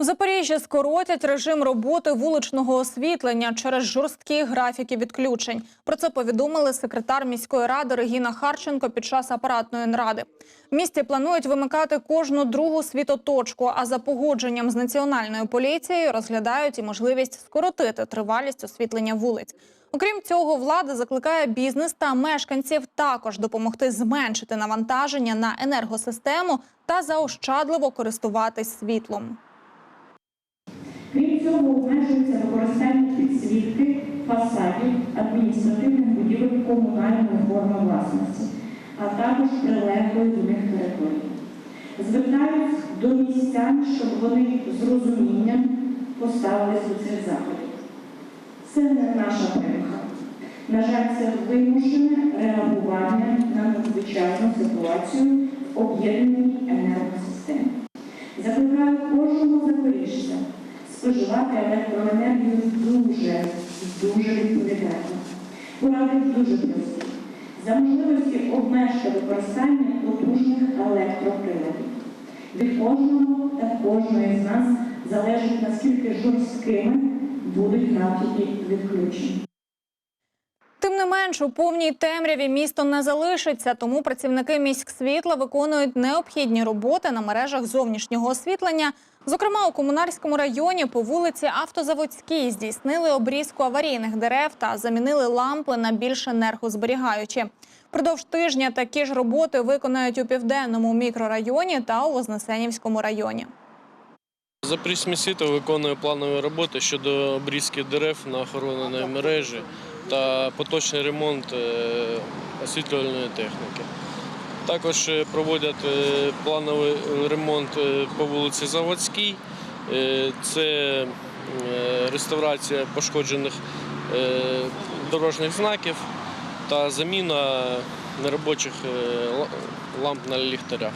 У Запоріжжі скоротять режим роботи вуличного освітлення через жорсткі графіки відключень. Про це повідомили секретар міської ради Регіна Харченко під час апаратної наради. В місті планують вимикати кожну другу світоточку, а за погодженням з національною поліцією розглядають і можливість скоротити тривалість освітлення вулиць. Окрім цього, влада закликає бізнес та мешканців також допомогти зменшити навантаження на енергосистему та заощадливо користуватись світлом. Цього, обмежується використання підсвітки фасадів адміністративних будівель комунальної форми власності, а також прилеглої до них території. Звертаюсь до містян, щоб вони з розумінням поставились до цих заходів. Це не наша примха. На жаль, це вимушене реагування на надзвичайну ситуацію в об'єднаній енергосистемі. Закликаю кожного запоріжця споживати електроенергію дуже, дуже відповідально. Поради дуже прості. За можливості обмежити використання потужних електроприладів. Від кожного та кожної з нас залежить, наскільки жорсткими будуть графіки відключень. Менш, у повній темряві місто не залишиться, тому працівники міськсвітла виконують необхідні роботи на мережах зовнішнього освітлення. Зокрема, у комунарському районі по вулиці Автозаводській здійснили обрізку аварійних дерев та замінили лампи на більш енергозберігаючі. Продовж тижня такі ж роботи виконають у південному мікрорайоні та у Вознесенівському районі. Запорізьке світло виконує планові роботи щодо обрізки дерев на охороненої мережі та поточний ремонт е, освітлювальної техніки. Також е, проводять е, плановий ремонт по вулиці Заводській. Це реставрація пошкоджених дорожніх знаків та заміна неробочих ламп на ліхтарях.